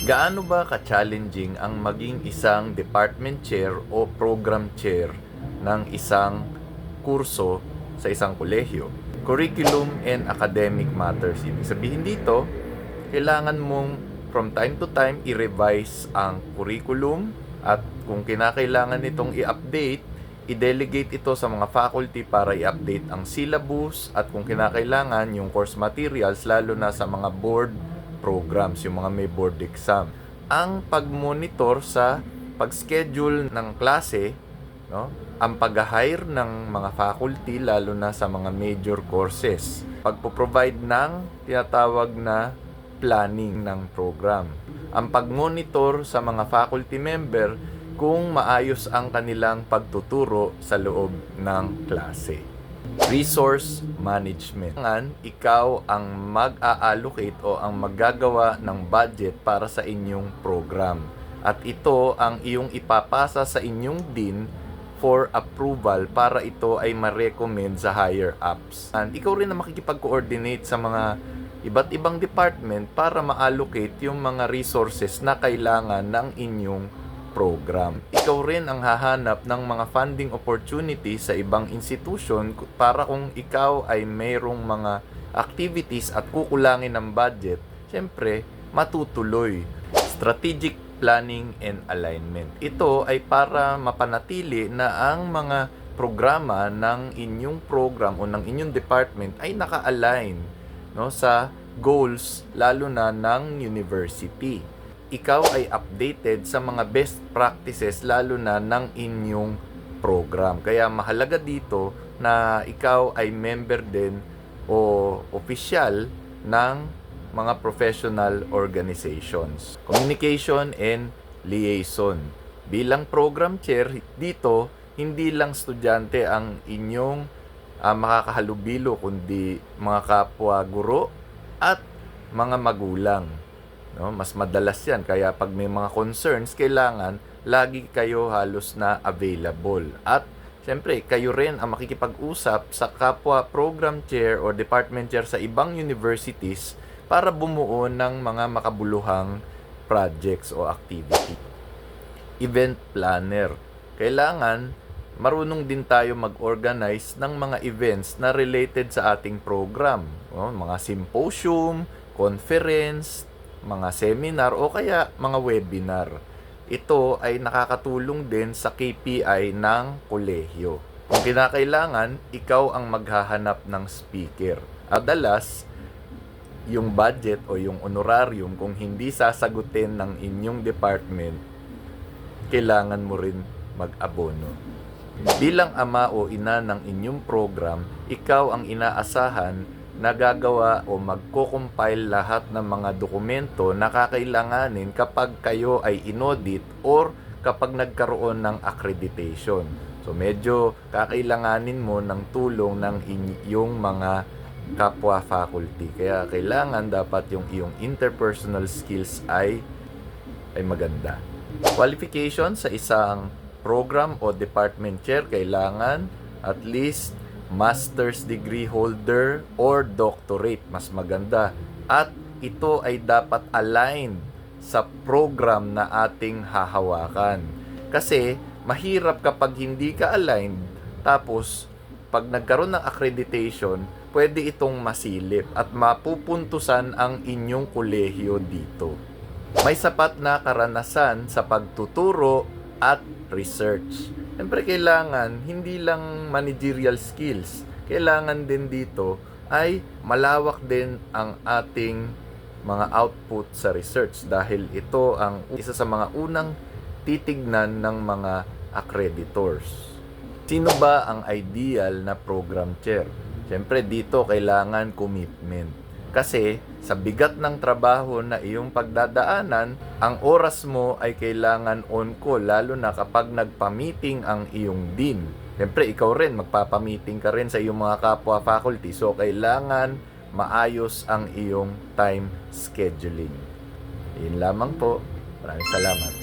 Gaano ba ka-challenging ang maging isang department chair o program chair ng isang kurso sa isang kolehiyo? Curriculum and academic matters. Ibig sabihin dito, kailangan mong from time to time i-revise ang curriculum at kung kinakailangan itong i-update, i-delegate ito sa mga faculty para i-update ang syllabus at kung kinakailangan yung course materials lalo na sa mga board programs, yung mga may board exam. Ang pag-monitor sa pag-schedule ng klase, no? ang pag-hire ng mga faculty lalo na sa mga major courses. Pagpo-provide ng tinatawag na planning ng program. Ang pag-monitor sa mga faculty member kung maayos ang kanilang pagtuturo sa loob ng klase. Resource management. Kailangan ikaw ang mag-a-allocate o ang maggagawa ng budget para sa inyong program. At ito ang iyong ipapasa sa inyong dean for approval para ito ay ma-recommend sa higher ups. And ikaw rin ang makikipag-coordinate sa mga iba't ibang department para ma-allocate yung mga resources na kailangan ng inyong program. Ikaw rin ang hahanap ng mga funding opportunity sa ibang institution para kung ikaw ay mayroong mga activities at kukulangin ng budget, syempre, matutuloy. Strategic planning and alignment. Ito ay para mapanatili na ang mga programa ng inyong program o ng inyong department ay naka-align no sa goals lalo na ng university ikaw ay updated sa mga best practices lalo na ng inyong program. Kaya mahalaga dito na ikaw ay member din o opisyal ng mga professional organizations. Communication and liaison. Bilang program chair, dito hindi lang estudyante ang inyong ah, makakahalubilo kundi mga kapwa guro at mga magulang. No, mas madalas 'yan kaya pag may mga concerns kailangan lagi kayo halos na available. At Siyempre, kayo rin ang makikipag-usap sa kapwa program chair or department chair sa ibang universities para bumuo ng mga makabuluhang projects o activity. Event planner. Kailangan marunong din tayo mag-organize ng mga events na related sa ating program. O, mga symposium, conference, mga seminar o kaya mga webinar. Ito ay nakakatulong din sa KPI ng kolehiyo. Kung kinakailangan, ikaw ang maghahanap ng speaker. Adalas, yung budget o yung honorarium kung hindi sasagutin ng inyong department, kailangan mo rin mag-abono. Bilang ama o ina ng inyong program, ikaw ang inaasahan nagagawa o magko-compile lahat ng mga dokumento na kakailanganin kapag kayo ay inaudit or kapag nagkaroon ng accreditation. So medyo kakailanganin mo ng tulong ng inyong mga kapwa faculty. Kaya kailangan dapat yung iyong interpersonal skills ay ay maganda. Qualification sa isang program o department chair kailangan at least master's degree holder or doctorate, mas maganda. At ito ay dapat aligned sa program na ating hahawakan. Kasi mahirap kapag hindi ka aligned, tapos pag nagkaroon ng accreditation, pwede itong masilip at mapupuntusan ang inyong kolehiyo dito. May sapat na karanasan sa pagtuturo at research. Siyempre, kailangan hindi lang managerial skills. Kailangan din dito ay malawak din ang ating mga output sa research dahil ito ang isa sa mga unang titignan ng mga accreditors. Sino ba ang ideal na program chair? Siyempre, dito kailangan commitment. Kasi sa bigat ng trabaho na iyong pagdadaanan, ang oras mo ay kailangan on call lalo na kapag nagpa-meeting ang iyong dean. Siyempre, ikaw rin, magpapamiting ka rin sa iyong mga kapwa faculty. So, kailangan maayos ang iyong time scheduling. Yun lamang po. Maraming salamat.